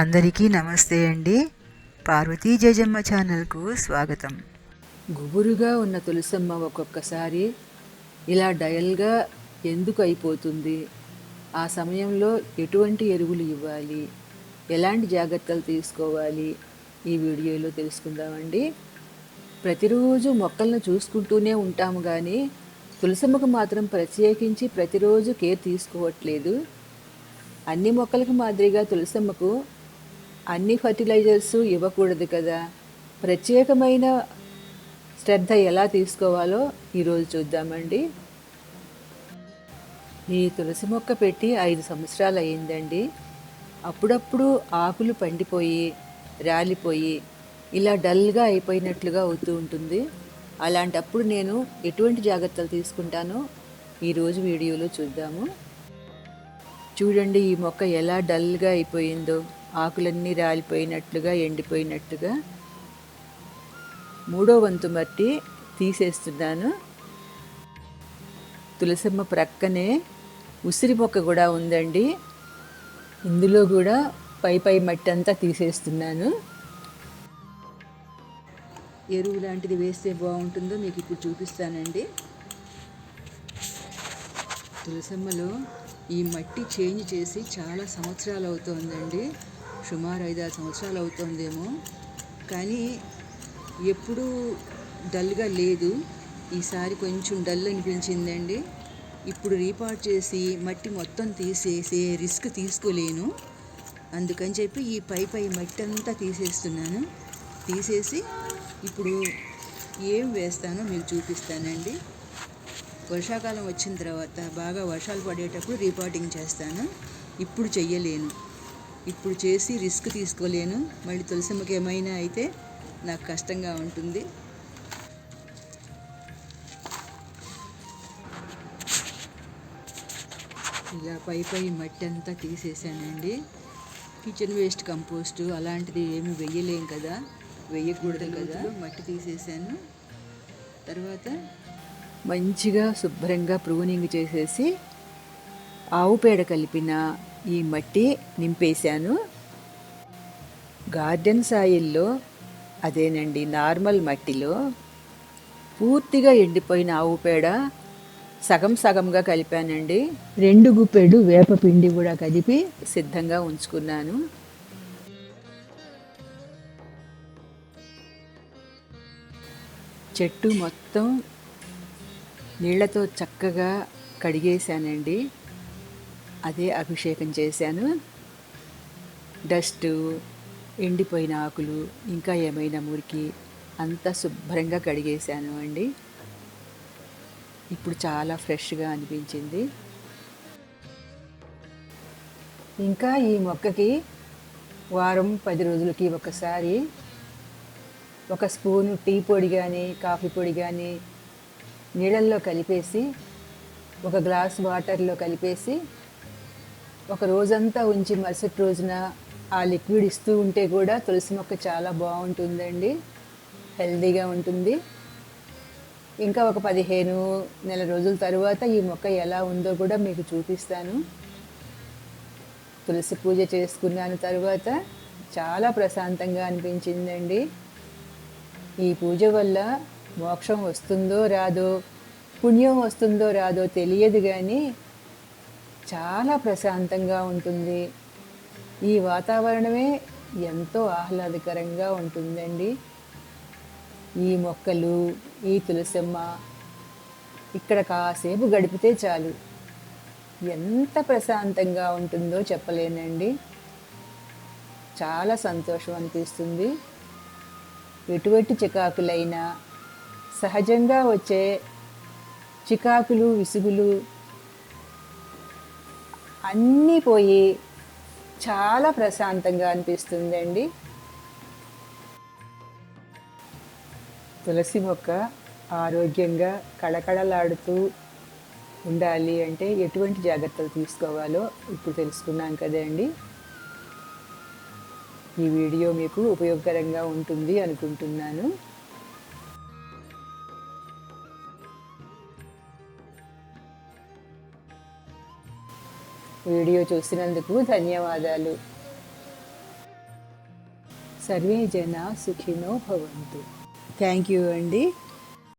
అందరికీ నమస్తే అండి. పార్వతీ జయజమ్మ ఛానల్కు స్వాగతం. గుబురుగా ఉన్న తులసమ్మ ఒక్కొక్కసారి ఇలా డయల్గా ఎందుకు అయిపోతుంది? ఆ సమయంలో ఎటువంటి ఎరువులు ఇవ్వాలి? ఎలాంటి జాగ్రత్తలు తీసుకోవాలి? ఈ వీడియోలో తెలుసుకుందామండి. ప్రతిరోజు మొక్కలను చూసుకుంటూనే ఉంటాము కానీ తులసమ్మకు మాత్రం ప్రత్యేకించి ప్రతిరోజు కేర్ తీసుకోవట్లేదు. అన్ని మొక్కలకు మాదిరిగా తులసమ్మకు అన్ని ఫర్టిలైజర్స్ ఇవ్వకూడదు కదా. ప్రత్యేకమైన శ్రద్ధ ఎలా తీసుకోవాలో ఈరోజు చూద్దామండి. ఈ తులసి మొక్క పెట్టి ఐదు సంవత్సరాలు అయ్యిందండి. అప్పుడప్పుడు ఆకులు పండిపోయి రాలిపోయి ఇలా డల్గా అయిపోయినట్లుగా అవుతూ ఉంటుంది. అలాంటప్పుడు నేను ఎటువంటి జాగ్రత్తలు తీసుకుంటానో ఈరోజు వీడియోలో చూద్దాము. చూడండి ఈ మొక్క ఎలా డల్గా అయిపోయిందో. ఆకులన్నీ రాలిపోయినట్లుగా ఎండిపోయినట్టుగా మూడో వంతు మట్టి తీసేస్తున్నాను. తులసమ్మ ప్రక్కనే ఉసిరి మొక్క కూడా ఉందండి. ఇందులో కూడా పై పై మట్టి అంతా తీసేస్తున్నాను. ఎరువు లాంటిది వేస్తే బాగుంటుందో మీకు ఇప్పుడు చూపిస్తానండి. తులసమ్మలో ఈ మట్టి చేంజ్ చేసి చాలా సంవత్సరాలు అవుతోందండి. సుమారు ఐదారు సంవత్సరాలు అవుతోందేమో. కానీ ఎప్పుడూ డల్గా లేదు. ఈసారి కొంచెం డల్ అనిపించిందండి. ఇప్పుడు రీపార్ట్ చేసి మట్టి మొత్తం తీసేసే రిస్క్ తీసుకోలేను. అందుకని చెప్పి ఈ పై పై మట్టి అంతా తీసేస్తున్నాను. తీసేసి ఇప్పుడు ఏం వేస్తానో మీకు చూపిస్తానండి. వర్షాకాలం వచ్చిన తర్వాత బాగా వర్షాలు పడేటప్పుడు రీపాటింగ్ చేస్తాను. ఇప్పుడు చెయ్యలేను. ఇప్పుడు చేసి రిస్క్ తీసుకోలేను. మళ్ళీ తులసిమ్మకి ఏమైనా అయితే నాకు కష్టంగా ఉంటుంది. ఇలా పై పై మట్టి అంతా తీసేసానండి. కిచెన్ వేస్ట్ కంపోస్ట్ అలాంటిది ఏమి వెయ్యలేం కదా. వెయ్యకూడదు కదా. మట్టి తీసేసాను. తర్వాత మంచిగా శుభ్రంగా ప్రూనింగ్ చేసేసి ఆవు పేడ కలిపిన ఈ మట్టి నింపేశాను. గార్డెన్ సాయిల్లో అదేనండి నార్మల్ మట్టిలో పూర్తిగా ఎండిపోయిన ఆవు పేడ సగం సగంగా కలిపానండి. రెండు గుప్పెడు వేప పిండి కూడా కలిపి సిద్ధంగా ఉంచుకున్నాను. చెట్టు మొత్తం నీళ్ళతో చక్కగా కడిగేశానండి. అదే అభిషేకం చేశాను. డస్ట్ ఎండిపోయిన ఆకులు ఇంకా ఏమైనా మురికి అంతా శుభ్రంగా కడిగేశాను అండి. ఇప్పుడు చాలా ఫ్రెష్గా అనిపించింది. ఇంకా ఈ మొక్కకి వారం పది రోజులకి ఒకసారి ఒక స్పూను టీ పొడి కానీ కాఫీ పొడి కానీ నీళ్ళల్లో కలిపేసి ఒక గ్లాస్ వాటర్లో కలిపేసి ఒక రోజంతా ఉంచి మరుసటి రోజున ఆ లిక్విడ్ ఇస్తూ ఉంటే కూడా తులసి మొక్క చాలా బాగుంటుందండి. హెల్దీగా ఉంటుంది. ఇంకా ఒక పదిహేను నెల రోజుల తర్వాత ఈ మొక్క ఎలా ఉందో కూడా మీకు చూపిస్తాను. తులసి పూజ చేసుకున్నాను తర్వాత చాలా ప్రశాంతంగా అనిపించిందండి. ఈ పూజ వల్ల మోక్షం వస్తుందో రాదో పుణ్యం వస్తుందో రాదో తెలియదు కానీ చాలా ప్రశాంతంగా ఉంటుంది. ఈ వాతావరణమే ఎంతో ఆహ్లాదకరంగా ఉంటుందండి. ఈ మొక్కలు ఈ తులసమ్మ ఇక్కడ కాసేపు గడిపితే చాలు. ఎంత ప్రశాంతంగా ఉంటుందో చెప్పలేనండి. చాలా సంతోషం అనిపిస్తుంది. ఎటువంటి చికాకులైనా సహజంగా వచ్చే చికాకులు విసుగులు అన్నీ పోయి చాలా ప్రశాంతంగా అనిపిస్తుందండి. తులసి మొక్క ఆరోగ్యంగా కళకళలాడుతూ ఉండాలి అంటే ఎటువంటి జాగ్రత్తలు తీసుకోవాలో ఇప్పుడు తెలుసుకున్నాం కదండి. ఈ వీడియో మీకు ఉపయోగకరంగా ఉంటుంది అనుకుంటున్నాను. వీడియో చూసినందుకు ధన్యవాదాలు. సర్వే జన సుఖినో భవంతు. థ్యాంక్ యూ అండి.